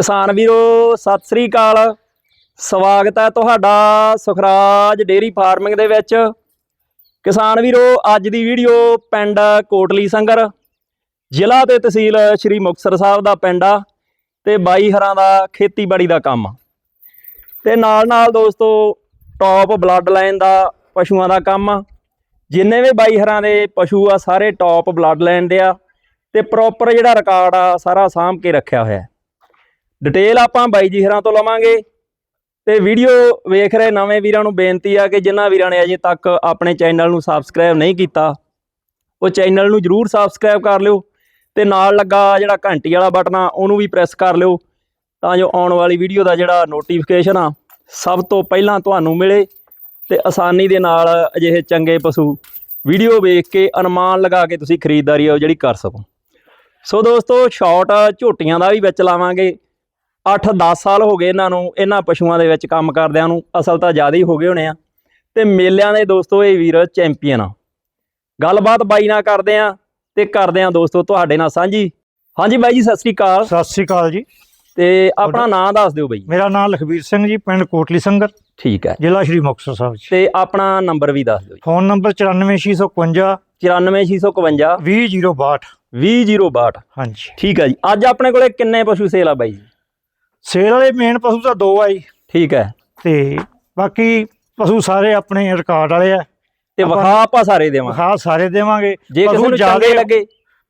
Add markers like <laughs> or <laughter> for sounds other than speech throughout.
ਕਿਸਾਨ ਵੀਰੋ, ਸਤਿ ਸ੍ਰੀ ਅਕਾਲ। ਸਵਾਗਤ ਹੈ ਤੁਹਾਡਾ ਸੁਖਰਾਜ ਡੇਰੀ ਫਾਰਮਿੰਗ ਦੇ ਵਿੱਚ। ਕਿਸਾਨ ਵੀਰੋ, ਅੱਜ ਦੀ ਵੀਡੀਓ ਪਿੰਡ ਕੋਟਲੀ ਸੰਗਰ, ਜ਼ਿਲ੍ਹਾ ਤੇ ਤਹਿਸੀਲ ਸ਼੍ਰੀ ਮੁਕਤਸਰ ਸਾਹਿਬ ਦਾ ਪਿੰਡ ਆ ਤੇ ਬਾਈ ਹਰਾਂ ਦਾ ਖੇਤੀਬਾੜੀ ਦਾ ਕੰਮ ਆ। ਤੇ ਨਾਲ ਨਾਲ ਦੋਸਤੋ ਟੌਪ ਬਲੱਡ ਲਾਈਨ ਦਾ ਪਸ਼ੂਆਂ ਦਾ ਕੰਮ ਆ। ਜਿੰਨੇ ਵੀ ਬਾਈ ਹਰਾਂ ਦੇ ਪਸ਼ੂ ਆ, ਸਾਰੇ ਟੌਪ ਬਲੱਡ ਲਾਈਨ ਦੇ ਆ ਤੇ ਪ੍ਰੋਪਰ ਜਿਹੜਾ ਰਿਕਾਰਡ ਆ, ਸਾਰਾ ਸਾਂਭ ਕੇ ਰੱਖਿਆ ਹੋਇਆ ਡਿਟੇਲ ਆਪਾਂ ਬਾਈ ਜੀ ਹਰਾਂ ਤੋਂ ਲਵਾਂਗੇ। ਤੇ ਵੀਡੀਓ ਵੇਖ ਰਹੇ ਨਵੇਂ ਵੀਰਾਂ ਨੂੰ ਬੇਨਤੀ ਆ ਕਿ ਜਿਨ੍ਹਾਂ ਵੀਰਾਂ ਨੇ ਅਜੇ ਤੱਕ ਆਪਣੇ ਚੈਨਲ ਨੂੰ ਸਬਸਕ੍ਰਾਈਬ ਨਹੀਂ ਕੀਤਾ, ਉਹ ਚੈਨਲ ਨੂੰ ਜਰੂਰ ਸਬਸਕ੍ਰਾਈਬ ਕਰ ਲਿਓ ਤੇ ਨਾਲ ਲੱਗਾ ਜਿਹੜਾ ਘੰਟੀ ਵਾਲਾ ਬਟਨ ਆ, ਉਹਨੂੰ ਵੀ ਪ੍ਰੈਸ ਕਰ ਲਿਓ ਤਾਂ ਜੋ ਆਉਣ ਵਾਲੀ ਵੀਡੀਓ ਦਾ ਜਿਹੜਾ ਨੋਟੀਫਿਕੇਸ਼ਨ ਆ, ਸਭ ਤੋਂ ਪਹਿਲਾਂ ਤੁਹਾਨੂੰ ਮਿਲੇ ਤੇ ਆਸਾਨੀ ਦੇ ਨਾਲ ਅਜਿਹੇ ਚੰਗੇ ਪਸ਼ੂ ਵੀਡੀਓ ਵੇਖ ਕੇ ਅਨੁਮਾਨ ਲਗਾ ਕੇ ਤੁਸੀਂ ਖਰੀਦਦਾਰੀ ਆ ਉਹ ਜਿਹੜੀ ਕਰ ਸਕੋ। ਸੋ ਦੋਸਤੋ ਸ਼ਾਰਟ ਝੋਟੀਆਂ ਦਾ ਵੀ ਵਿੱਚ ਲਾਵਾਂਗੇ। 8-10 ਸਾਲ ਹੋ ਗਏ ਇਹਨਾਂ ਨੂੰ ਇਹਨਾਂ ਪਸ਼ੂਆਂ ਦੇ ਵਿੱਚ ਕੰਮ ਕਰਦਿਆਂ ਨੂੰ ਅਸਲ ਤਾਂ ਜ਼ਿਆਦਾ ਹੀ ਹੋ ਗਏ ਹੋਣੇ ਆ। ਤੇ ਮੇਲਿਆਂ ਦੇ ਦੋਸਤੋ ਇਹ ਵੀਰ ਚੈਂਪੀਅਨ ਆ। ਗੱਲਬਾਤ ਬਾਈ ਨਾਲ ਕਰਦੇ ਆ ਤੇ ਕਰਦੇ ਆ ਦੋਸਤੋ ਤੁਹਾਡੇ ਨਾਲ ਸਾਂਝੀ। ਹਾਂਜੀ ਬਾਈ ਜੀ ਸਤਿ ਸ੍ਰੀ ਅਕਾਲ। ਸਤਿ ਸ੍ਰੀ ਅਕਾਲ ਜੀ। ਤੇ ਆਪਣਾ ਨਾਮ ਦੱਸ ਦਿਓ ਬਾਈ। ਮੇਰਾ ਨਾਮ ਲਖਬੀਰ ਸਿੰਘ ਜੀ ਪਿੰਡ ਕੋਟਲੀ ਸੰਗਰ ਠੀਕ ਹੈ। ਜ਼ਿਲ੍ਹਾ ਸ਼੍ਰੀ ਮੁਕਤਸਰ ਸਾਹਿਬ ਜੀ। ਤੇ ਆਪਣਾ ਨੰਬਰ ਵੀ ਦੱਸ ਦਿਓ ਜੀ। ਫੋਨ ਨੰਬਰ 94651 94652 20062 20062 ਹਾਂਜੀ। ਠੀਕ ਹੈ ਜੀ। ਅੱਜ ਆਪਣੇ ਕੋਲੇ ਕਿੰਨੇ ਪਸ਼ੂ ਸੇਲ ਆ ਬਾਈ ਜੀ? ਸੇਲ ਵਾਲੇ ਮੇਨ ਪਸ਼ੂ ਤਾਂ ਦੋ ਆ ਜੀ। ਠੀਕ ਹੈ। ਤੇ ਬਾਕੀ ਪਸ਼ੂ ਸਾਰੇ ਆਪਣੇ ਰਿਕਾਰਡ ਵਾਲੇ ਆ। ਤੇ ਵਿਖਾ ਆਪਾਂ ਸਾਰੇ ਦੇਵਾਂਗੇ ਵਿਖਾ ਸਾਰੇ ਦੇਵਾਂਗੇ। ਜੇ ਕਿਸੇ ਨੂੰ ਚੰਗੇ ਲੱਗੇ।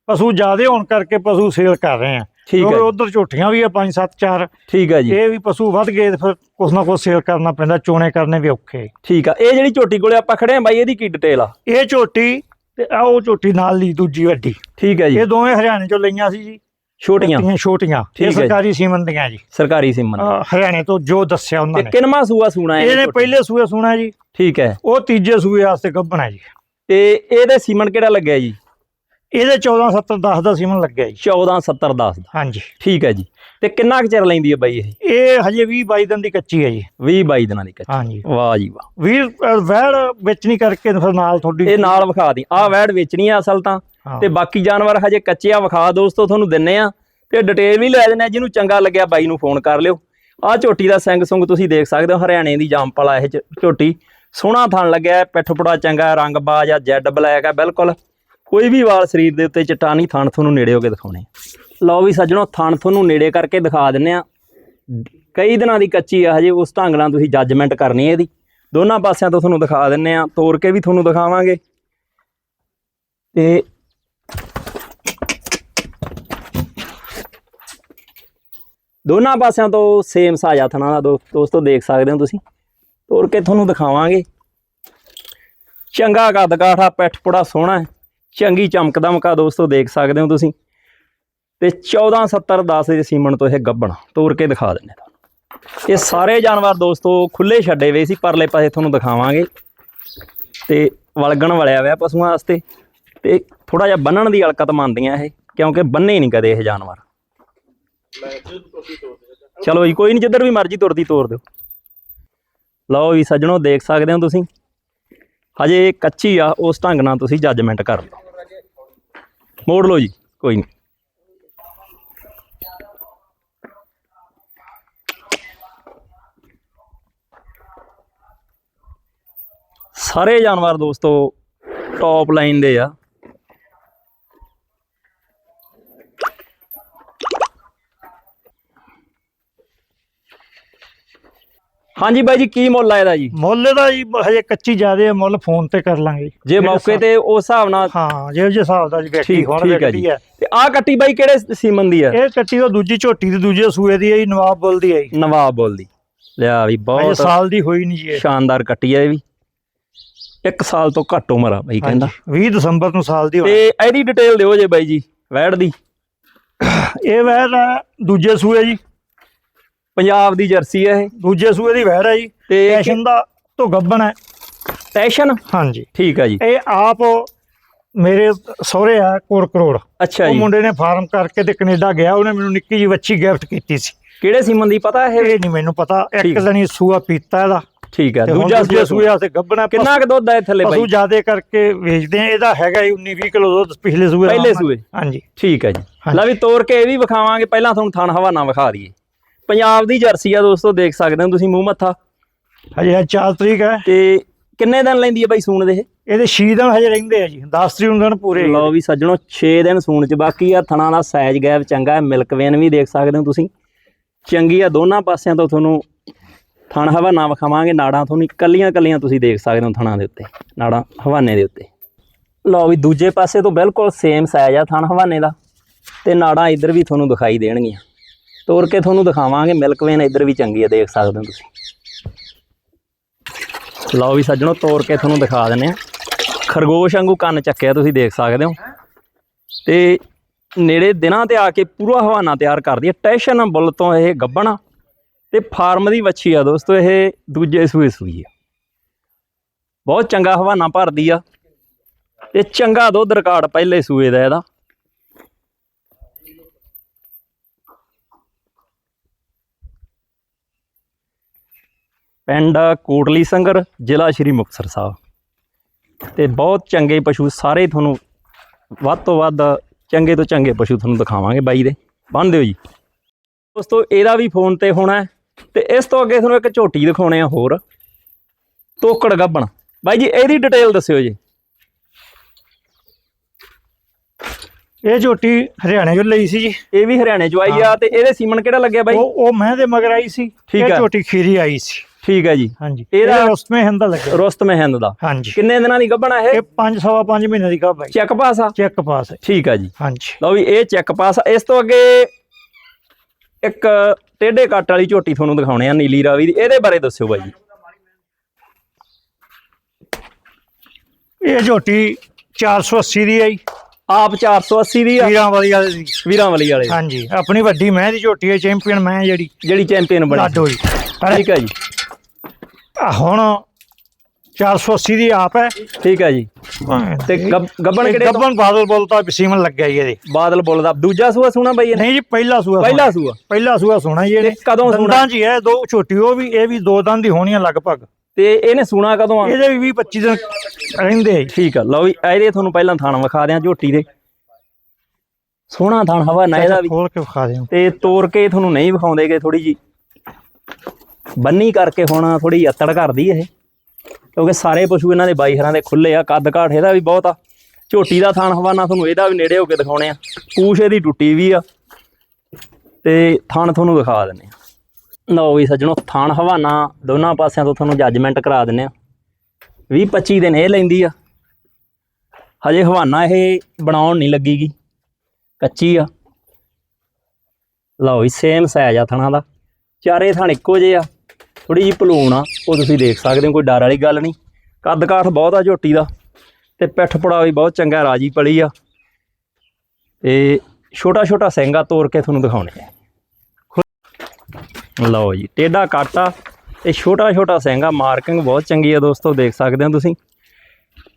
ਪਸ਼ੂ ਜ਼ਿਆਦੇ ਹੋਣ ਕਰਕੇ ਪਸ਼ੂ ਸੇਲ ਕਰ ਰਹੇ ਆ। ਠੀਕ ਹੈ। ਉਧਰ ਝੋਟੀਆਂ ਵੀ ਆ 5 7 4 ਠੀਕ ਹੈ ਜੀ। ਇਹ ਵੀ ਪਸ਼ੂ ਵੱਧ ਗਏ ਫਿਰ ਕੁਛ ਨਾ ਕੁਛ ਸੇਲ ਕਰਨਾ ਪੈਂਦਾ ਚੋਣੇ ਕਰਨੇ ਵੀ ਔਖੇ। ਠੀਕ ਆ। ਇਹ ਜਿਹੜੀ ਝੋਟੀ ਕੋਲੇ ਆਪਾਂ ਖੜੇ ਆ ਬਾਈ ਇਹਦੀ ਕੀ ਡਿਟੇਲ ਆ? ਇਹ ਝੋਟੀ ਤੇ ਆ ਉਹ ਝੋਟੀ ਨਾਲ ਲਈ ਦੂਜੀ ਵੱਡੀ। ਠੀਕ ਹੈ ਜੀ। ਇਹ ਦੋਵੇਂ ਹਰਿਆਣੇ ਚੋਂ ਲਈਆਂ ਸੀ ਜੀ। ਛੋਟੀਆਂ? ਛੋਟੀਆਂ ਛੋਟੀਆਂ। ਠੀਕ ਹੈ ਇਹ ਜੀ। ਸਰਕਾਰੀ ਸੀਮਨ ਦੀਆਂ ਜੀ। ਸਰਕਾਰੀ ਸਿਮਨ ਅਹ ਹਰਿਆਣੇ ਤੋਂ ਜੋ ਦੱਸਿਆ ਉਹਨਾਂ ਤੇ ਨੇ। ਕਿੰਨਵਾਂ ਸੂਆ ਸੂਣਾ ਹੈ ਇਹ ਇਹਨੇ? ਪਹਿਲੇ ਸੂਏ ਸੁਣਾ ਜੀ। ਠੀਕ ਹੈ। ਉਹ ਤੀਜੇ ਸੂਏ ਵਾਸਤੇ ਗੱਭਣਾ ਜੀ। ਤੇ ਇਹਦੇ ਸੀਮਨ ਕਿਹੜਾ ਲੱਗਿਆ ਜੀ? ਇਹਦੇ 14 70 10 ਦਾ ਸੀਮਨ ਲੱਗਿਆ ਜੀ। 14 70 10 ਦਾ। ਹਾਂਜੀ। ਠੀਕ ਹੈ ਜੀ। ਤੇ ਕਿੰਨਾ ਕੁ ਚਿਰ ਲੈਂਦੀ ਹੈ ਬਾਈ ਇਹ? ਇਹ ਹਜੇ 20 22 ਦਿਨ ਦੀ ਕੱਚੀ ਹੈ ਜੀ। 20 22 ਦਿਨਾਂ ਦੀ ਕੱਚੀ। ਹਾਂਜੀ। ਵਾਹ ਜੀ ਵਾਹ। 20 ਵੈੜ ਵਿੱਚ ਨਹੀਂ ਕਰਕੇ ਫਿਰ ਨਾਲ ਤੁਹਾਡੀ ਇਹ ਨਾਲ ਵਿਖਾ ਦੀ। ਆਹ ਵੈੜ ਵੇਚਣੀ ਆ ਅਸਲ ਤਾਂ। ਤੇ ਬਾਕੀ ਜਾਨਵਰ ਹਜੇ ਕੱਚੇ ਆ ਵਿਖਾ ਦੋਸਤੋ, ਤੁਹਾਨੂੰ ਦਿੰਨੇ ਆ। ਤੇ ਡਿਟੇਲ ਵੀ ਲੈ ਦਿੰਨੇ ਆ, ਜਿਹਨੂੰ ਚੰਗਾ ਲੱਗਿਆ ਬਾਈ ਨੂੰ ਫੋਨ ਕਰ ਲਿਓ। ਆਹ ਝੋਟੀ ਦਾ ਸਿੰਘ ਸੁੰਗ ਤੁਸੀਂ ਦੇਖ ਸਕਦੇ ਹੋ, ਹਰਿਆਣੇ ਦੀ ਜੰਪਲ ਇਹ ਝੋਟੀ। ਸੋਹਣਾ ਥਣ ਲੱਗਿਆ, ਪਿੱਠ ਪੜਾ ਚੰਗਾ, ਰੰਗ ਬਾਜ ਆ, ਜੈਡ ਬਲੈਕ ਆ, ਬਿਲਕੁਲ। ਕੋਈ ਵੀ ਵਾਲ ਸਰੀਰ ਦੇ ਉੱਤੇ ਚਟਾ ਨਹੀਂ, ਥਣ ਤੁਹਾਨੂੰ ਨੇੜੇ ਹੋ ਕੇ ਦਿਖਾਉਣੇ ਆ। ਲਓ ਵੀ ਸੱਜਣੋ, ਥਣ ਤੁਹਾਨੂੰ ਨੇੜੇ ਕਰਕੇ ਦਿਖਾ ਦਿੰਨੇ ਆ। ਕਈ ਦਿਨਾਂ ਦੀ ਕੱਚੀ ਆ ਹਜੇ, ਉਸ ਢੰਗ ਨਾਲ ਤੁਸੀਂ ਜੱਜਮੈਂਟ ਕਰਨੀ ਹੈ ਇਹਦੀ। ਦੋਨਾਂ ਪਾਸਿਆਂ ਤੋਂ ਤੁਹਾਨੂੰ ਦਿਖਾ ਦਿੰਨੇ ਆ ਤੋੜ ਕੇ ਵੀ ਤੁਹਾਨੂੰ ਦਿਖਾਵਾਂਗੇ। ਤੇ ਦੋਨਾਂ ਪਾਸਿਆਂ ਤੋਂ ਸੇਮ ਸਾਜਾ ਥਣਾ ਦਾ ਦੋ- ਦੋਸਤੋ ਦੇਖ ਸਕਦੇ ਹੋ ਤੁਸੀਂ। ਤੋੜ ਕੇ ਤੁਹਾਨੂੰ ਦਿਖਾਵਾਂਗੇ। ਚੰਗਾ ਕੱਦ ਕਾਠਾ ਪਿੱਠ ਪੁੜਾ ਸੋਹਣਾ ਹੈ। ਚੰਗੀ ਚਮਕ ਦਮਕਾ ਦੋਸਤੋ ਦੇਖ ਸਕਦੇ ਹੋ ਤੁਸੀਂ। ਤੇ 14 70 10 ਦੇ ਸੀਮਣ ਤੋਂ ਇਹ ਗੱਬਣ, ਤੋੜ ਕੇ ਦਿਖਾ ਦਿੰਨੇ ਤੁਹਾਨੂੰ। ਇਹ ਸਾਰੇ ਜਾਨਵਰ ਦੋਸਤੋ ਖੁੱਲੇ ਛੱਡੇ ਹੋਏ ਸੀ, ਪਰਲੇ ਪਾਸੇ ਤੁਹਾਨੂੰ ਦਿਖਾਵਾਂਗੇ। ਤੇ ਵਲਗਣ ਵਲਿਆ ਹੋਇਆ ਪਸ਼ੂਆਂ ਵਾਸਤੇ। ਤੇ ਥੋੜਾ ਜਿਹਾ ਬੰਨਣ ਦੀ ਹਲਕਤ ਮੰਨਦੀਆਂ ਇਹ, ਕਿਉਂਕਿ ਬੰਨੇ ਨਹੀਂ ਕਦੇ ਇਹ ਜਾਨਵਰ। ਚਲੋ ਜੀ, ਕੋਈ ਨਹੀਂ ਜਿੱਧਰ ਵੀ ਮਰਜ਼ੀ ਤੁਰਦੀ ਤੋਰ ਦਿਓ। ਲਓ ਵੀ ਸੱਜਣੋ, ਦੇਖ ਸਕਦੇ ਹੋ ਤੁਸੀਂ? ਹਜੇ ਕੱਚੀ ਆ, ਉਸ ਢੰਗ ਨਾਲ ਤੁਸੀਂ ਜੱਜਮੈਂਟ ਕਰ ਲਓ। ਮੋੜ ਲਓ ਜੀ, ਕੋਈ ਨਹੀਂ ਸਾਰੇ ਜਾਨਵਰ ਦੋਸਤੋ ਟੌਪ ਲਾਈਨ ਦੇ ਆ। ਹਾਂਜੀ ਬਾਈ ਜੀ ਕੀ ਮੁੱਲ ਆ ਇਹਦਾ ਜੀ? ਮੁੱਲ ਦਾ ਜੀ ਹਜੇ ਕੱਚੀ ਜ਼ਿਆਦੇ ਆ ਮੁੱਲ ਫੋਨ ਤੇ ਕਰ ਲਾਂਗੇ। ਜੇ ਮੌਕੇ ਤੇ ਉਸ ਹਿਸਾਬ ਨਾਲ ਹਾਂ ਜਿਹੋ ਜਿਹੇ ਹਿਸਾਬ ਦਾ ਜੀ ਬੈਠੀ ਠੀਕ ਹੁਣ ਠੀਕ ਹੈ ਜੀ। ਹੈ ਤੇ ਆਹ ਕੱਟੀ ਬਾਈ ਕਿਹੜੇ ਸੀਮਨ ਦੀ ਆ? ਇਹ ਕੱਟੀ ਤਾਂ ਦੂਜੀ ਝੋਟੀ ਦੀ ਦੂਜੇ ਸੂਏ ਦੀ ਹੈ ਜੀ ਨਵਾਬ ਬੁੱਲ ਦੀ ਹੈ ਜੀ। ਨਵਾਬ ਬੋਲਦੀ ਲਿਆ ਵੀ ਬਹੁਤ ਸਾਲ ਦੀ ਹੋਈ ਨਹੀਂ ਜੀ ਸ਼ਾਨਦਾਰ ਕੱਟੀ ਆ ਇਹ ਵੀ। ਇੱਕ ਸਾਲ ਤੋਂ ਘੱਟ ਉਮਰ ਆ ਬਾਈ ਕਹਿੰਦਾ। ਹਾਂਜੀ, 20 ਦਸੰਬਰ ਨੂੰ ਸਾਲ ਦੀ ਹੋਈ ਤੇ ਇਹਦੀ ਡਿਟੇਲ ਦਿਓ ਜੇ ਬਾਈ ਜੀ ਵੈੜ ਦੀ। ਇਹ ਵੈੜ ਹੈ ਦੂਜੇ ਸੂਏ ਜੀ। ਪੰਜਾਬ ਦੀ ਜਰਸੀ ਹੈ ਇਹ। ਦੂਜੇ ਸੂਏ ਦੀ ਵੈੜ ਹੈ ਜੀ। ਤੇ ਟੈਸ਼ਨ ਦਾ ਤੋਂ ਗੱਬਣ ਹੈ। ਟੈਸ਼ਨ ਹਾਂਜੀ। ਠੀਕ ਆ ਜੀ। ਇਹ ਆਪ ਮੇਰੇ ਸਹੁਰੇ ਆ ਕੋਰ ਕਰੋੜ। ਅੱਛਾ ਉਹ ਜੀ। ਮੁੰਡੇ ਨੇ ਫਾਰਮ ਕਰਕੇ ਤੇ ਕੈਨੇਡਾ ਗਿਆ। ਉਹਨੇ ਮੈਨੂੰ ਨਿੱਕੀ ਜੀ ਬੱਚੀ ਗਿਫਟ ਕੀਤੀ ਸੀ। ਕਿਹੜੇ ਸੀਮਨ ਦੀ ਪਤਾ ਇਹ? ਇਹ ਨਹੀਂ ਮੈਨੂੰ ਪਤਾ। ਇੱਕ ਦਿਨ ਸੂਆ ਪੀਤਾ ਇਹਦਾ। ਠੀਕ ਹੁਣ ਦੂਜਾ ਸੂਆ ਸੂਏ ਤੇ ਗੱਬਣਾ ਕਿੰਨਾ ਕੁ ਦੁੱਧ ਆ ਇਹ ਥੱਲੇ ਪਸ਼ੂ ਬਾਈ ਜ਼ਿਆਦੇ ਕਰਕੇ ਵੇਚਦੇ ਆ। ਇਹਦਾ ਹੈਗਾ ਹੀ 19 20 ਕਿਲੋ ਦੁੱਧ ਪਿਛਲੇ ਸੂਏ ਪਹਿਲੇ। ਸੂਏ? ਹਾਂਜੀ। ਠੀਕ ਹੈ ਜੀ। ਲੈ ਵੀ ਤੋੜ ਕੇ ਇਹ ਵੀ ਵਿਖਾਵਾਂਗੇ। ਪਹਿਲਾਂ ਤੁਹਾਨੂੰ ਥਣ ਹਵਾਨਾ ਵਿਖਾ ਦਈਏ। ਪੰਜਾਬ ਦੀ ਜਰਸੀ ਆ ਦੋਸਤੋ ਦੇਖ ਸਕਦੇ ਹੋ ਤੁਸੀਂ ਮੂੰਹ ਮੱਥਾ। ਹਜੇ ਇਹ 4 ਤਰੀਕ ਹੈ। ਤੇ ਕਿੰਨੇ ਦਿਨ ਲੈਂਦੀ ਹੈ ਬਾਈ ਸੂਣ ਦੇ ਇਹ? ਇਹਦੇ 6 ਦਿਨ ਹਜੇ ਰਹਿੰਦੇ ਆ ਜੀ 10 ਤਰੀਕ ਨੂੰ ਦਿਨ ਪੂਰੇ ਲਓ ਵੀ ਸੱਜਣੋ 6 ਦਿਨ ਸੂਣ ਚ ਬਾਕੀ ਆ ਥਣਾ ਦਾ ਸਾਈਜ਼ ਗੈਪ ਚੰਗਾ ਹੈ ਮਿਲਕ ਵੇਨ ਵੀ ਦੇਖ ਸਕਦੇ ਹੋ ਤੁਸੀਂ। ਚੰਗੀ ਆ ਦੋਨਾਂ ਪਾਸਿਆਂ ਤੋਂ ਤੁਹਾਨੂੰ ਥਣ ਹਵਾਨਾ ਵਿਖਾਵਾਂਗੇ ਨਾੜਾਂ ਤੁਹਾਨੂੰ ਕੱਲੀਆਂ ਕੱਲੀਆਂ ਤੁਸੀਂ ਦੇਖ ਸਕਦੇ ਹੋ ਥਣਾਂ ਦੇ ਉੱਤੇ ਨਾੜਾਂ ਹਵਾਨੇ ਦੇ ਉੱਤੇ। ਲਓ ਵੀ ਦੂਜੇ ਪਾਸੇ ਤੋਂ ਬਿਲਕੁਲ ਸੇਮ ਸਾਈਜ਼ ਆ ਥਣ ਹਵਾਨੇ ਦਾ ਤੇ ਨਾੜਾਂ ਇੱਧਰ ਵੀ ਤੁਹਾਨੂੰ ਦਿਖਾਈ ਦੇਣਗੀਆਂ। ਤੋੜ ਕੇ ਤੁਹਾਨੂੰ ਦਿਖਾਵਾਂਗੇ ਮਿਲਕ ਵੇਨ ਇੱਧਰ ਵੀ ਚੰਗੀ ਆ, ਦੇਖ ਸਕਦੇ ਹੋ ਤੁਸੀਂ। ਲਓ ਵੀ ਸੱਜਣੋ ਤੋੜ ਕੇ ਤੁਹਾਨੂੰ ਦਿਖਾ ਦਿੰਨੇ ਆ। ਖਰਗੋਸ਼ ਵਾਂਗੂ ਕੰਨ ਚੱਕਿਆ ਤੁਸੀਂ ਦੇਖ ਸਕਦੇ ਹੋ। ਤੇ ਨੇੜੇ ਦਿਨਾਂ ਤੇ ਆ ਕੇ ਪੂਰਾ ਹਵਾਨਾ ਤਿਆਰ ਕਰਦੀ ਹੈ ਟੈਸ਼ਨ ਬੁੱਲ ਤੋਂ ਇਹ ਗੱਬਣਾ ਤੇ ਫਾਰਮ ਦੀ ਵੱਛੀ ਆ ਦੋਸਤੋ, ਇਹ ਦੂਜੇ ਸੂਏ ਸੂਈ ਆ। ਬਹੁਤ ਚੰਗਾ ਹਵਾਨਾ ਭਰਦੀ ਆ। ਤੇ ਚੰਗਾ ਦੁੱਧ ਰਿਕਾਰਡ ਪਹਿਲੇ ਸੂਏ ਦਾ ਇਹਦਾ। ਪਿੰਡ ਕੋਟਲੀ ਸੰਗਰ ਜ਼ਿਲ੍ਹਾ ਸ਼੍ਰੀ ਮੁਕਤਸਰ ਸਾਹਿਬ। ਤੇ ਬਹੁਤ ਚੰਗੇ ਪਸ਼ੂ ਸਾਰੇ ਤੁਹਾਨੂੰ ਵੱਧ ਤੋਂ ਵੱਧ ਚੰਗੇ ਤੋਂ ਚੰਗੇ ਪਸ਼ੂ ਤੁਹਾਨੂੰ ਦਿਖਾਵਾਂਗੇ ਬਾਈ ਦੇ। ਬੰਨ ਦਿਓ ਜੀ। ਦੋਸਤੋ ਇਹਦਾ ਵੀ ਫੋਨ ਤੇ ਹੋਣਾ ਤੇ ਇਸ ਤੋਂ ਅੱਗੇ ਤੁਹਾਨੂੰ ਇੱਕ ਝੋਟੀ ਦਿਖਾਉਣੇ ਆ ਹੋਰ। ਤੋਕੜ ਗੱਬਣ। ਬਾਈ ਜੀ ਇਹਦੀ ਡਿਟੇਲ ਦੱਸਿਓ ਜੀ। ਇਹ ਝੋਟੀ ਹਰਿਆਣੇ ਚੋਂ ਲਈ ਸੀ ਜੀ। ਇਹ ਵੀ ਹਰਿਆਣੇ ਚ ਆਈ ਆ ਤੇ ਇਹਦੇ ਸੀਮਨ ਕਿਹੜਾ ਲੱਗਿਆ ਬਾਈ? ਉਹ ਉਹ ਮੈਂ ਦੇ ਮਗਰ ਆਈ ਸੀ। ਇਹ। ਝੋਟੀ ਖੀਰੀ ਆਈ ਸੀ। ਠੀਕ ਹੈ ਜੀ। ਹਾਂਜੀ। ਇਹਦਾ- ਉਸਮੇ ਹੰਦਾ ਲੱਗਿਆ। ਰੁਸਤਮ ਹਿੰਦ ਦਾ। ਹਾਂਜੀ। ਕਿੰਨੇ ਦਿਨਾਂ ਦੀ ਗੱਬਣਾ ਇਹ? ਇਹ 5 ਸਵਾ 5 ਮਹੀਨੇ ਦੀ ਕਾ ਬਾਈ ਚੈੱਕ ਪਾਸ ਆ? ਚੈੱਕ ਪਾਸ ਹੈ। ਠੀਕ ਆ ਜੀ। ਹਾਂਜੀ। ਲਓ ਵੀ ਇਹ ਚੈੱਕ ਪਾਸ ਆ। ਇਸ ਤੋਂ ਅੱਗੇ ਇੱਕ ਟੇਢੇ ਕੱਟ ਵਾਲੀ ਝੋਟੀ ਤੁਹਾਨੂੰ ਦਿਖਾਉਣੇ ਆ ਨੀਲੀ ਰਾਵੀ ਦੀ। ਇਹਦੇ ਬਾਰੇ ਦੱਸਿਓ ਬਾਈ ਜੀ। ਇਹ ਝੋਟੀ 480 ਦੀ ਆਈ ਆਪ 480 ਦੀ ਆ? ਵੀਰਾਂ ਵਾਲੀ ਵਾਲੇ ਦੀ। ਵੀਰਾਂ ਵਾਲੀ ਵਾਲੇ ਹਾਂਜੀ। ਆਪਣੀ ਵੱਡੀ ਮੈਂ ਦੀ ਝੋਟੀ ਹੈ ਚੈਂਪੀਅਨ ਮੈਂ ਜਿਹੜੀ। ਜਿਹੜੀ ਚੈਂਪੀਅਨ ਬਣੀ। ਲਾਡੋ ਦੀ ਠੀਕ ਹੈ ਜੀ। ਆਹ ਹੁਣ 480 ਦੀ ਆਪ ਹੈ। ਠੀਕ ਹੈ ਜੀ। ਤੇ ਗੱਬ- ਗੱਬਣ ਕਿਹੜੇ ਤੋਂ? ਗੱਬਣ ਬਾਦਲ ਬੋਲਤਾ ਸੀਮਨ ਲੱਗਿਆ ਜੀ ਇਹਦੇ। ਬਾਦਲ ਬੋਲਦਾ ਦੂਜਾ ਸੂਆ ਸੁਣਾ ਬਾਈ ਇਹਨੇ? ਨਹੀਂ ਜੀ ਪਹਿਲਾ ਸੂਆ ਪਹਿਲਾ ਸੋਹਣਾ। ਸੂਆ? ਪਹਿਲਾ ਸੂਆ ਸੋਣਾ ਜੀ ਇਹਨੇ। ਤੇ ਕਦੋਂ ਸੂਣਾ? ਦੰਦਾਂ 'ਚ ਹੀ ਹੈ ਦੋ ਛੋਟੀ ਉਹ ਵੀ ਇਹ ਵੀ ਦੋ ਦੰਦ ਦੀ ਹੋਣੀਆਂ ਲਗਭਗ। ਤੇ ਇਹਨੇ ਸੁਣਾ ਕਦੋਂ ਆ? ਇਹਦੇ ਵੀ 25 ਦਿਨ ਰਹਿੰਦੇ ਆ ਜੀ। ਠੀਕ ਆ ਲਓ ਵੀ ਇਹਦੇ ਤੁਹਾਨੂੰ ਪਹਿਲਾਂ ਥਾਣ ਵਿਖਾ ਦਿਆਂ ਝੋਟੀ ਦੇ। ਸੋਹਣਾ ਥਾਣ ਹਵਾ ਨਾ ਇਹਦਾ ਵੀ। ਖੋਲ ਕੇ ਵਿਖਾ ਦਿਓ ਤੇ ਤੋੜ ਕੇ ਤੁਹਾਨੂੰ ਨਹੀਂ ਵਿਖਾਉਂਦੇਗੇ ਥੋੜੀ ਜੀ। ਬੰਨੀ ਕਰਕੇ ਹੁਣ ਥੋੜੀ ਅੱਤੜ ਕਰਦੀ ਇਹ। ਕਿਉਂਕਿ ਸਾਰੇ ਪਸ਼ੂ ਇਹਨਾਂ ਦੇ ਬਾਈ ਹਰਾਂ ਦੇ ਖੁੱਲੇ ਆ, ਕੱਦ ਕਾਠ ਇਹਦਾ ਵੀ ਬਹੁਤ ਆ। ਝੋਟੀ ਦਾ ਥਾਣ ਹਵਾਨਾ ਤੁਹਾਨੂੰ ਇਹਦਾ ਵੀ ਨੇੜੇ ਹੋ ਕੇ ਦਿਖਾਉਣੇ ਆ। ਪੂਛ ਇਹਦੀ ਟੁੱਟੀ ਵੀ ਆ। ਤੇ ਥਾਣ ਤੁਹਾਨੂੰ ਦਿਖਾ ਦਿੰਨੇ ਆ। ਲਓ ਵੀ ਸੱਜਣੋ ਥਾਣ ਹਵਾਨਾ ਦੋਨਾਂ ਪਾਸਿਆਂ ਤੋਂ ਤੁਹਾਨੂੰ ਜੱਜਮੈਂਟ ਕਰਾ ਦਿੰਨੇ ਆ। 20 25 ਦਿਨ ਇਹ ਲੈਂਦੀ ਆ। ਹਜੇ ਹਵਾਨਾ ਇਹ ਬਣਾਉਣ ਨਹੀਂ ਲੱਗੀਗੀ। ਕੱਚੀ ਆ। ਲਓ ਵੀ ਸੇਮ ਸਾਈਜ਼ ਆ ਥਣਾ ਦਾ। ਚਾਰੇ ਥਣ ਇੱਕੋ ਜਿਹੇ ਆ। ਥੋੜੀ ਜਿਹੀ ਭਲੂਣ ਆ, ਉਹ ਤੁਸੀਂ ਦੇਖ ਸਕਦੇ ਹੋ, ਕੋਈ ਡਰ ਵਾਲੀ ਗੱਲ ਨਹੀਂ। ਕੱਦ ਕਾਠ ਬਹੁਤ ਆ ਝੋਟੀ ਦਾ, ਤੇ ਪਿੱਠ ਪੁੜਾ ਵੀ ਬਹੁਤ ਚੰਗਾ, ਰਾਜੀ ਪਲੀ ਆ। ਤੇ ਛੋਟਾ ਛੋਟਾ ਸੈਂਗਾ ਤੋੜ ਕੇ ਤੁਹਾਨੂੰ ਦਿਖਾਉਣੇ ਆ। ਲਓ ਜੀ ਟੇਡਾ ਕਾਟਾ ਤੇ ਛੋਟਾ ਛੋਟਾ ਸੈਂਗਾ, ਮਾਰਕਿੰਗ ਬਹੁਤ ਚੰਗੀ ਆ ਦੋਸਤੋ, ਦੇਖ ਸਕਦੇ ਹੋ ਤੁਸੀਂ।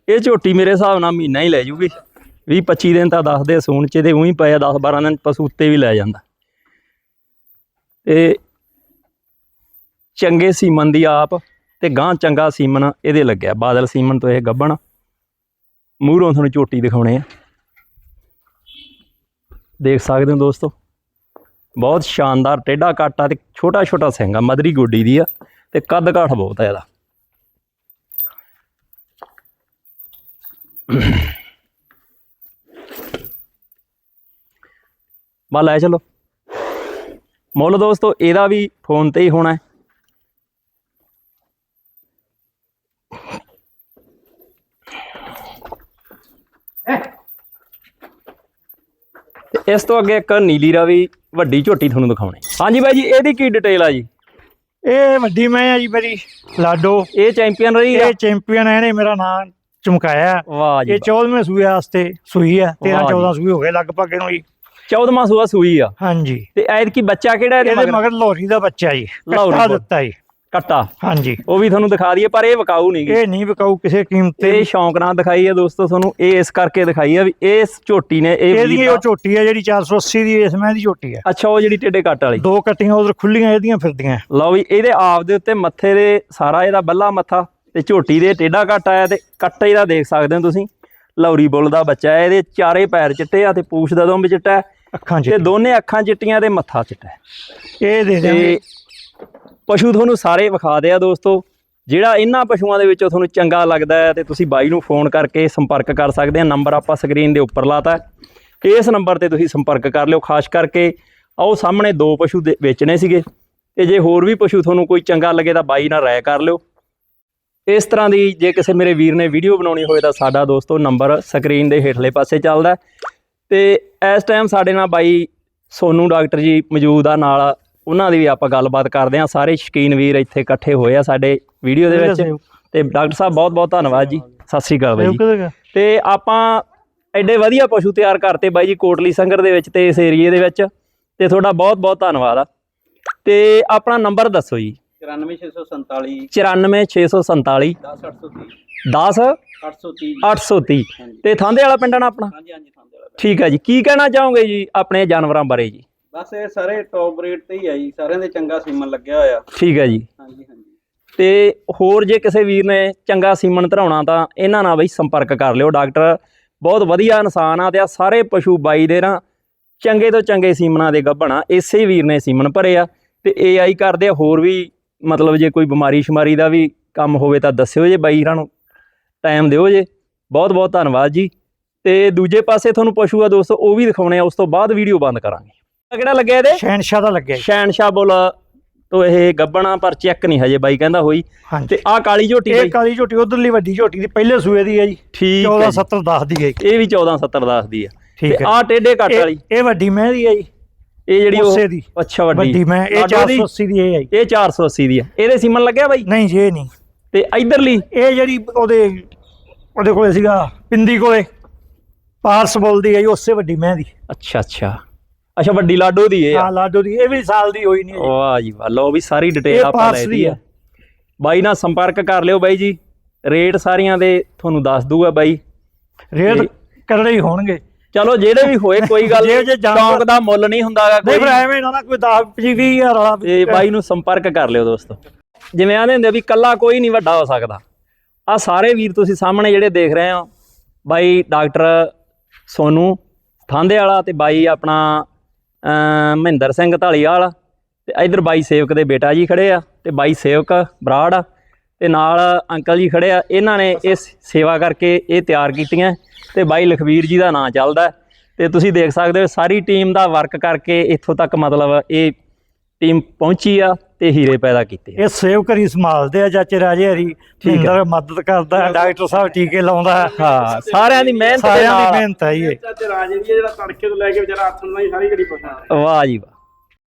ਇਹ ਝੋਟੀ ਮੇਰੇ ਹਿਸਾਬ ਨਾਲ ਮਹੀਨਾ ਹੀ ਲੈ ਜੂਗੀ 20 25 ਦਿਨ ਤਾਂ ਦੱਸਦੇ ਸੂਣ ਚ, ਇਹਦੇ ਉਹੀ ਪਏ ਆ 10 12 ਦਿਨ, ਪਸ਼ੂ ਉੱਤੇ ਵੀ ਲੈ ਜਾਂਦਾ। ਤੇ ਚੰਗੇ ਸੀਮਨ ਦੀ ਆਪ ਤੇ ਗਾਂ ਚੰਗਾ ਸੀਮਨ ਇਹਦੇ ਲੱਗਿਆ। ਬਾਦਲ ਸੀਮਨ ਤੋਂ ਇਹ ਗੱਬਣ ਮੂਹਰੋਂ ਤੁਹਾਨੂੰ ਝੋਟੀ ਦਿਖਾਉਣੇ ਆ। ਦੇਖ ਸਕਦੇ ਹੋ ਦੋਸਤੋ, ਬਹੁਤ ਸ਼ਾਨਦਾਰ ਟੇਢਾ ਕਾਟਾ ਤੇ ਛੋਟਾ ਛੋਟਾ ਸਿੰਘ ਆ, ਮਦਰੀ ਗੋਡੀ ਦੀ ਆ ਤੇ ਕੱਦ ਕਾਠ ਬਹੁਤ ਆ ਇਹਦਾ। ਬਾ ਲੈ ਚਲੋ। ਮੁੱਲ ਦੋਸਤੋ, ਇਹਦਾ ਵੀ ਫੋਨ ਤੇ ਹੀ ਹੋਣਾ ਇਸ ਤੋਂ ਅੱਗੇ ਇੱਕ ਨੀਲੀ ਰਾਵੀ ਵੱਡੀ ਝੋਟੀ ਤੁਹਾਨੂੰ ਦਿਖਾਉਣੀ। ਹਾਂਜੀ ਬਾਈ ਜੀ ਇਹਦੀ ਕੀ ਡਿਟੇਲ ਆ ਜੀ? ਇਹ ਵੱਡੀ ਮੈਂ ਆ ਜੀ ਮੇਰੀ ਲਾਡੋ। ਇਹ ਚੈਂਪੀਅਨ ਰਹੀ ਆ? ਇਹ ਚੈਂਪੀਅਨ ਹੈ ਨੇ ਮੇਰਾ ਨਾਮ ਚਮਕਾਇਆ। ਵਾਹ ਜੀ ਇਹ 14ਵੇਂ ਸੂਏ ਵਾਸਤੇ ਸੂਈ ਹੈ 13 ਵਾਹ ਜੀ। 14 ਸੂਏ ਹੋ ਗਏ ਲਗਭਗ ਇਹਨੂੰ ਜੀ। 14ਵਾਂ ਸੂਆ ਸੂਈ ਆ? ਹਾਂਜੀ। ਤੇ ਐਦ ਕੀ ਬੱਚਾ ਕਿਹੜਾ ਇਹਦੇ ਮਗਰ? ਲੋਰੀ ਦਾ ਬੱਚਾ ਜੀ ਕੱਟਾ। ਦਿੱਤਾ ਜੀ। ਕੱਟਾ ਹਾਂਜੀ। ਉਹ ਵੀ ਤੁਹਾਨੂੰ ਦਿਖਾ ਦਈਏ ਪਰ ਇਹ ਵਿਕਾਊ ਨਹੀਂ ਗੀ ਇਹ ਨਹੀਂ ਵਿਕਾਊ ਕਿਸੇ ਕੀਮਤ ਤੇ। ਇਹ ਸ਼ੌਂਕ ਨਾਲ ਦਿਖਾਈ ਆ ਦੋਸਤੋ ਤੁਹਾਨੂੰ ਇਹ ਇਸ ਕਰਕੇ ਦਿਖਾਈ ਆ ਵੀ ਇਸ ਝੋਟੀ ਨੇ ਇਹ ਇਹਦੀ ਉਹ ਦਾ- ਝੋਟੀ ਹੈ ਜਿਹੜੀ 480 ਦੀ ਇਸ ਮੈਂ ਦੀ ਝੋਟੀ ਹੈ ਅੱਛਾ ਉਹ ਜਿਹੜੀ ਟੇਡੇ ਕੱਟ ਵਾਲੀ। ਦੋ ਕੱਟੀਆਂ ਉਧਰ ਖੁੱਲੀਆਂ ਇਹਦੀਆਂ ਫਿਰਦੀਆਂ। ਲਓ ਵੀ ਇਹਦੇ ਆਪ ਦੇ ਉੱਤੇ ਮੱਥੇ ਦੇ ਸਾਰਾ ਇਹਦਾ ਬੱਲਾ ਮੱਥਾ ਤੇ ਝੋਟੀ ਦੇ ਟੇਡਾ ਕੱਟ ਆਇਆ ਤੇ ਕੱਟੇ ਦਾ ਦੇਖ ਸਕਦੇ ਹੋ ਤੁਸੀਂ। ਲੌਰੀ ਬੁੱਲ ਦਾ ਬੱਚਾ ਹੈ ਇਹਦੇ ਚਾਰੇ ਪੈਰ ਚਿੱਟੇ ਆ ਤੇ ਪੂਛ ਦਾ ਦੁੰਬ ਚਿੱਟਾ ਹੈ ਅੱਖਾਂ 'ਚ ਤੇ ਦੋਨੇ ਅੱਖਾਂ ਚਿੱਟੀਆਂ ਤੇ ਮੱਥਾ ਚਿੱਟਾ ਹੈ। ਇਹ ਦੇ ਤੇ ਪਸ਼ੂ ਤੁਹਾਨੂੰ ਸਾਰੇ ਵਿਖਾ ਦਿਆ ਦੋਸਤੋ। ਜਿਹੜਾ ਇਹਨਾਂ ਪਸ਼ੂਆਂ ਦੇ ਵਿੱਚੋਂ ਤੁਹਾਨੂੰ ਚੰਗਾ ਲੱਗਦਾ ਹੈ ਤੇ ਤੁਸੀਂ ਬਾਈ ਨੂੰ ਫੋਨ ਕਰਕੇ ਸੰਪਰਕ ਕਰ ਸਕਦੇ ਆ। ਨੰਬਰ ਆਪਾਂ ਸਕਰੀਨ ਦੇ ਉੱਪਰ ਲਾਤਾ ਹੈ। ਇਸ ਨੰਬਰ ਤੇ ਤੁਸੀਂ ਸੰਪਰਕ ਕਰ ਲਿਓ। ਖਾਸ ਕਰਕੇ ਆਓ ਸਾਹਮਣੇ ਦੋ ਪਸ਼ੂ ਦੇ- ਵੇਚਣੇ ਸੀਗੇ। ਤੇ ਜੇ ਹੋਰ ਵੀ ਪਸ਼ੂ ਤੁਹਾਨੂੰ ਕੋਈ ਚੰਗਾ ਲੱਗੇ ਤਾਂ ਬਾਈ ਨਾਲ ਰਾਏ ਕਰ ਲਿਓ। ਇਸ ਤਰ੍ਹਾਂ ਦੀ ਜੇ ਕਿਸੇ ਮੇਰੇ ਵੀਰ ਨੇ ਵੀਡੀਓ ਬਣਾਉਣੀ ਹੋਵੇ ਤਾਂ ਸਾਡਾ ਦੋਸਤੋ ਨੰਬਰ ਸਕਰੀਨ ਦੇ ਹੇਠਲੇ ਪਾਸੇ ਚੱਲਦਾ ਹੈ। ਤੇ ਇਸ ਟਾਈਮ ਸਾਡੇ ਨਾਲ ਬਾਈ ਸੋਨੂ ਡਾਕਟਰ ਜੀ ਮੌਜੂਦ ਆ ਨਾਲ। ਉਹਨਾਂ ਦੀ ਵੀ ਆਪਾਂ ਗੱਲਬਾਤ ਕਰਦੇ ਹਾਂ। ਸਾਰੇ ਸ਼ਕੀਨ ਵੀਰ ਇੱਥੇ ਇਕੱਠੇ ਹੋਏ ਆ ਸਾਡੇ ਵੀਡੀਓ ਦੇ ਵਿੱਚ। ਤੇ ਡਾਕਟਰ ਸਾਹਿਬ ਬਹੁਤ ਬਹੁਤ ਧੰਨਵਾਦ ਜੀ। ਸਤਿ ਸ੍ਰੀ ਅਕਾਲ ਬਾਈ ਜੀ। ਤੇ ਆਪਾਂ ਐਡੇ ਵਧੀਆ ਪਸ਼ੂ ਤਿਆਰ ਕਰਤੇ ਬਾਈ ਜੀ ਕੋਟਲੀ ਸੰਗਰ ਦੇ ਵਿੱਚ ਤੇ ਇਸ ਏਰੀਏ ਦੇ ਵਿੱਚ। ਤੇ ਤੁਹਾਡਾ ਬਹੁਤ ਬਹੁਤ ਧੰਨਵਾਦ ਆ। ਤੇ ਆਪਣਾ ਨੰਬਰ ਦੱਸੋ ਜੀ। 94647 94647 10830 10 830 830 ਹਾਂਜੀ। ਤੇ ਥਾਂਦੇ ਵਾਲਾ ਪਿੰਡ ਆ ਨਾ ਆਪਣਾ? ਹਾਂਜੀ ਹਾਂਜੀ ਖਾਂਦੇ ਵਾਲਾ ਠੀਕ ਹੈ ਜੀ। ਕੀ ਕਹਿਣਾ ਚਾਹੋਗੇ ਜੀ ਆਪਣੇ ਜਾਨਵਰਾਂ ਬਾਰੇ ਜੀ? ਬਸ ਇਹ ਸਾਰੇ ਟੌਪ ਰੇਟ ਤੇ ਹੀ ਆ ਜੀ ਸਾਰਿਆਂ ਦੇ ਚੰਗਾ ਸੀਮਨ ਲੱਗਿਆ ਹੋਇਆ। ਠੀਕ ਹੈ ਜੀ। ਹਾਂਜੀ ਹਾਂਜੀ। ਤੇ ਹੋਰ ਜੇ ਕਿਸੇ ਵੀਰ ਨੇ ਚੰਗਾ ਸੀਮਨ ਧਰਾਉਣਾ ਤਾਂ ਇਹਨਾਂ ਨਾਲ ਬਈ ਸੰਪਰਕ ਕਰ ਲਿਓ ਡਾਕਟਰ। ਬਹੁਤ ਵਧੀਆ ਇਨਸਾਨ ਆ ਤੇ ਆ ਸਾਰੇ ਪਸ਼ੂ ਬਾਈ ਦੇ ਨਾ ਚੰਗੇ ਤੋਂ ਚੰਗੇ ਸੀਮਨਾਂ ਦੇ ਗੱਭਣਾ ਇਸੇ ਵੀਰ ਨੇ ਸੀਮਨ ਭਰੇ ਆ ਤੇ ਏਆਈ ਕਰਦੇ ਆ ਹੋਰ ਵੀ ਮਤਲਬ ਜੇ ਕੋਈ ਬਿਮਾਰੀ ਸ਼ਮਾਰੀ ਦਾ ਵੀ ਕੰਮ ਹੋਵੇ ਤਾਂ ਦੱਸਿਓ ਜੇ ਬਾਈ ਇਹਨਾਂ ਨੂੰ। ਟਾਈਮ ਦਿਓ ਜੇ। ਬਹੁਤ ਬਹੁਤ ਧੰਨਵਾਦ ਜੀ। ਤੇ ਦੂਜੇ ਪਾਸੇ ਤੁਹਾਨੂੰ ਪਸ਼ੂ ਆ ਦੋਸਤੋ ਉਹ ਵੀ ਦਿਖਾਉਣੇ ਆ ਉਸ ਤੋਂ ਬਾਅਦ ਵੀਡੀਓ ਬੰਦ ਕਰਾਂਗੇ। ਕਿਹੜਾ ਲੱਗਿਆ ਇਹਦੇ? ਸ਼ਹਿਨਸ਼ਾਹ ਦਾ ਲੱਗਿਆ ਜੀ। ਸ਼ੈਨਸ਼ਾ ਬੁੱਲ ਤੋਂ ਇਹ ਗੱਬਣਾ ਪਰ ਚੈੱਕ ਨਹੀਂ ਹਜੇ ਬਾਈ ਕਹਿੰਦਾ ਹੋਈ। ਹਾਂਜੀ। ਤੇ ਆਹ ਕਾਲੀ ਝੋਟੀ ਇਹ ਬਾਈ। ਕਾਲੀ ਝੋਟੀ ਉਧਰਲੀ ਵੱਡੀ ਝੋਟੀ ਦੀ ਪਹਿਲੇ ਸੂਏ ਦੀ ਹੈ ਜੀ। ਠੀਕ ਹੈ 14 ਜੀ। 70 10 ਦੀ ਹੈ ਜੀ। ਇਹ ਵੀ 14 70 ਦੱਸਦੀ ਆ ਤੇ ਠੀਕ ਹੈ। ਆਹ ਟੇਡੇ ਕੱਟ ਵਾਲੀ। ਇਹ- ਵੱਡੀ ਮੈਂ ਦੀ ਹੈ ਜੀ। ਇਹ ਜਿਹੜੀ ਉਹ ਉਸੇ ਦੀ। ਅੱਛਾ ਵੱਡੀ। ਵੱਡੀ ਮੈਂ। ਇਹ ਲਾਡੋ ਦੀ? 480 ਦੀ ਇਹ ਹੈ ਜੀ। ਇਹ 480 ਦੀ ਆ ਇਹਦੇ ਸੀਮਨ ਲੱਗਿਆ ਬਾਈ? ਨਹੀਂ ਜੀ ਇਹ ਨਹੀਂ। ਤੇ ਇਧਰਲੀ? ਇਹ ਜਿਹੜੀ ਉਹਦੇ ਉਹਦੇ ਕੋਲੇ ਸੀਗਾ ਪਿੰਦੀ ਕੋਲੇ। ਪਾਰਸ ਬੋਲਦੀ ਹੈ ਜੀ ਉਸੇ ਵੱਡੀ ਮੈਂ ਦੀ। ਅੱਛਾ ਅੱਛਾ। ਅੱਛਾ ਵੱਡੀ ਲਾਡੋ ਦੀ ਇਹ ਆ। ਹਾਂ ਲਾਡੋ ਦੀ ਇਹ ਵੀ ਸਾਲ ਦੀ ਹੋਈ ਨਹੀਂ। ਵਾਹ ਜੀ ਵਾਹ ਲਓ ਵੀ ਸਾਰੀ ਡਿਟੇਲ ਇਹ ਆਪਾਂ ਲੈ ਦੀ ਲਈ ਆ। ਬਾਈ ਨਾਲ ਸੰਪਰਕ ਕਰ ਲਿਓ ਬਾਈ ਜੀ। ਰੇਟ ਸਾਰੀਆਂ ਦੇ ਤੁਹਾਨੂੰ ਦੱਸ ਦੂਗਾ ਬਾਈ। ਰੇਟ ਕਰੜੇ ਹੀ ਹੋਣਗੇ। ਚਲੋ ਜਿਹੜੇ ਵੀ ਹੋਏ ਕੋਈ <laughs> ਗੱਲ ਨਹੀਂ। ਚੌਂਕ ਦਾ ਮੁੱਲ ਨਹੀਂ ਹੁੰਦਾਗਾ ਨਹੀਂ ਕੋਈ। ਪਰ ਐਵੇਂ ਨਾ ਕੋਈ 10 25 ਹਜ਼ਾਰ ਵਾਲਾ ਤੇ ਬਾਈ ਨੂੰ ਸੰਪਰਕ ਕਰ ਲਿਓ ਦੋਸਤੋ। ਜਿਵੇਂ ਆਂਦੇ ਹੁੰਦੇ ਵੀ ਕੱਲਾ ਕੋਈ ਨਹੀਂ ਵੱਡਾ ਹੋ ਸਕਦਾ। ਆ ਸਾਰੇ ਵੀਰ ਤੁਸੀਂ ਸਾਹਮਣੇ ਜਿਹੜੇ ਦੇਖ ਰਹੇ ਹੋ। ਬਾਈ ਡਾਕਟਰ ਸੋਨੂ ਥਾਂਦੇ ਵਾਲਾ ਤੇ ਬਾਈ ਆਪਣਾ ਮਹਿੰਦਰ ਸਿੰਘ ਢਾਲੀਵਾਲ ਤੇ ਇਧਰ ਬਾਈ ਸੇਵਕ ਦੇ ਬੇਟਾ ਜੀ ਖੜੇ ਆ ਤੇ ਬਾਈ ਸੇਵਕ ਬਰਾੜ ਆ ਤੇ ਨਾਲ ਅੰਕਲ ਜੀ ਖੜੇ ਆ ਇਹਨਾਂ ਨੇ ਇਸ ਸੇਵਾ ਕਰਕੇ ਇਹ ਤਿਆਰ ਕੀਤੀਆਂ ਤੇ ਬਾਈ ਲਖਵੀਰ ਜੀ ਦਾ ਨਾਂ ਚੱਲਦਾ ਹੈ। ਤੇ ਤੁਸੀਂ ਦੇਖ ਸਕਦੇ ਹੋ ਸਾਰੀ ਟੀਮ ਦਾ ਵਰਕ ਕਰਕੇ ਇੱਥੋਂ ਤੱਕ ਮਤਲਬ ਇਹ ਟੀਮ ਪਹੁੰਚੀ ਆ ਤੇ ਹੀਰੇ ਪੈਦਾ ਕੀਤੇ। ਇਹ ਸੇਵ ਕਰੀ ਸੰਭਾਲਦੇ ਆ ਚਾਚੇ ਰਾਜੇ ਹਰੀ ਮਹਿੰਦਰ ਮਦਦ ਕਰਦਾ ਹੈ ਡਾਕਟਰ ਸਾਹਿਬ ਟੀਕੇ ਲਾਉਂਦਾ। ਹੈ ਹਾਂ ਸਾਰਿਆਂ ਦੀ ਮਿਹਨਤ ਦੇ ਸਾਰਿਆਂ ਦੀ ਮਿਹਨਤ ਹੈ ਇਹ। ਚਾਚੇ ਰਾਜੇ ਦੀ ਜਿਹੜਾ ਤੜਕੇ ਤੋਂ ਲੈ ਕੇ ਵਿਚਾਰਾ ਦਾ ਹੀ ਸਾਰੀ ਘੜੀ ਪਛਾਣ ਵਾਹ ਜੀ ਵਾਹ।